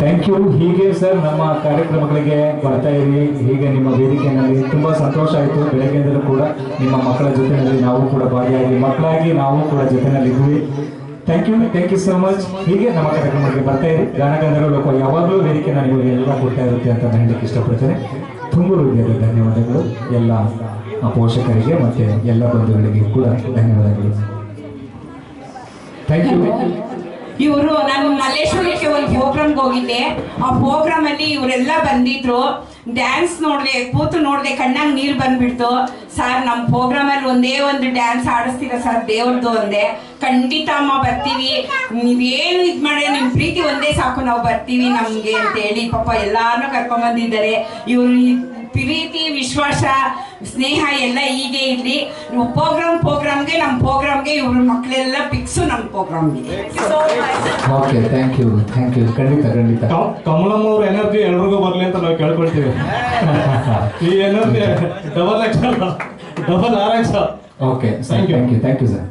Thank you ಹೀಗೆ sir, ನಮ್ಮ ಕಾರ್ಯಕ್ರಮಗಳಿಗೆ ಬರ್ತಾ ಇರಿ. ಹೀಗೆ ನಿಮ್ಮ ವೇದಿಕೆಯಲ್ಲಿ ತುಂಬ ಸಂತೋಷ ಆಯಿತು. ಬೆಳಗ್ಗೆಯಿಂದಲೂ ಕೂಡ ನಿಮ್ಮ ಮಕ್ಕಳ ಜೊತೆಯಲ್ಲಿ ನಾವು ಕೂಡ ಭಾಗಿಯಾಗಿ, ಮಕ್ಕಳಾಗಿ ನಾವು ಕೂಡ ಜೊತೆಯಲ್ಲಿದ್ದೀವಿ thank you thank you so much ಹೀಗೆ ನಮ್ಮ ಕಾರ್ಯಕ್ರಮಕ್ಕೆ ಬರ್ತಾ ಇರಿ. ಗಾನಗಂಧರ್ವ ಲೋಕ ಯಾವಾಗಲೂ ವೇದಿಕೆ ನಿಮಗೆ ಎಲ್ಲ ಕೊಡ್ತಾ ಇರುತ್ತೆ ಅಂತ ಹೇಳಲಿಕ್ಕೆ ಇಷ್ಟಪಡ್ತೇನೆ. ತುಂಬ ಹೃದಯದ ಧನ್ಯವಾದಗಳು. ಎಲ್ಲ ಪೋಷಕರಿಗೆ ಮತ್ತು ಎಲ್ಲ ಬಂಧುಗಳಿಗೆ ಕೂಡ ಧನ್ಯವಾದಗಳು. ಥ್ಯಾಂಕ್ ಯು ಇವರು, ನಾನು ಮಲ್ಲೇಶ್ವರಕ್ಕೆ ಒಂದು ಪ್ರೋಗ್ರಾಮ್ಗೆ ಹೋಗಿದ್ದೆ. ಆ ಪ್ರೋಗ್ರಾಮ್ ಅಲ್ಲಿ ಇವರೆಲ್ಲ ಬಂದಿದ್ರು. ಡ್ಯಾನ್ಸ್ ನೋಡಿದೆ, ಕೂತು ನೋಡಿದೆ, ಕಣ್ಣಾಗ ನೀರು ಬಂದ್ಬಿಡ್ತು. ಸರ್ ನಮ್ಮ ಪ್ರೋಗ್ರಾಮ್ ಅಲ್ಲಿ ಒಂದೇ ಒಂದು ಡ್ಯಾನ್ಸ್ ಆಡಿಸ್ತೀರ ಸರ್ ದೇವ್ರದ್ದು ಒಂದೇ ಖಂಡಿತ ಅಮ್ಮ, ಬರ್ತೀವಿ. ನೀವೇನು ಇದು ಮಾಡಿ ನಿಮ್ಮ ಪ್ರೀತಿ ಒಂದೇ ಸಾಕು, ನಾವು ಬರ್ತೀವಿ ನಮಗೆ ಅಂತ ಹೇಳಿ ಪಾಪ ಎಲ್ಲಾರನ್ನೂ ಕರ್ಕೊಂಡ್ ಬಂದಿದ್ದಾರೆ ಇವರು ಪ್ರೀತಿ ವಿಶ್ವಾಸ ಸ್ನೇಹ ಎಲ್ಲ ಹೀಗೆ ಇರಲಿ. ಪ್ರೋಗ್ರಾಮ್ ಪ್ರೋಗ್ರಾಮ್ಗೆ ನಮ್ಮ ಪ್ರೋಗ್ರಾಮ್ಗೆ ಇವ್ರ ಮಕ್ಕಳೆಲ್ಲ ಪಿಕ್ಸು ನಮ್ಮ ಪ್ರೋಗ್ರಾಮ್ಗೆ okay thank you thank you ಖಂಡಿತ ಖಂಡಿತ. ಕಮಲಮ್ಮ ಅವ್ರ ಎನರ್ಜಿ ಎಲ್ರಿಗೂ ಬರಲಿ ಅಂತ ನಾವು ಕೇಳ್ಕೊಳ್ತೀವಿ. ಈ energy double X double R X okay thank you thank you thank you sir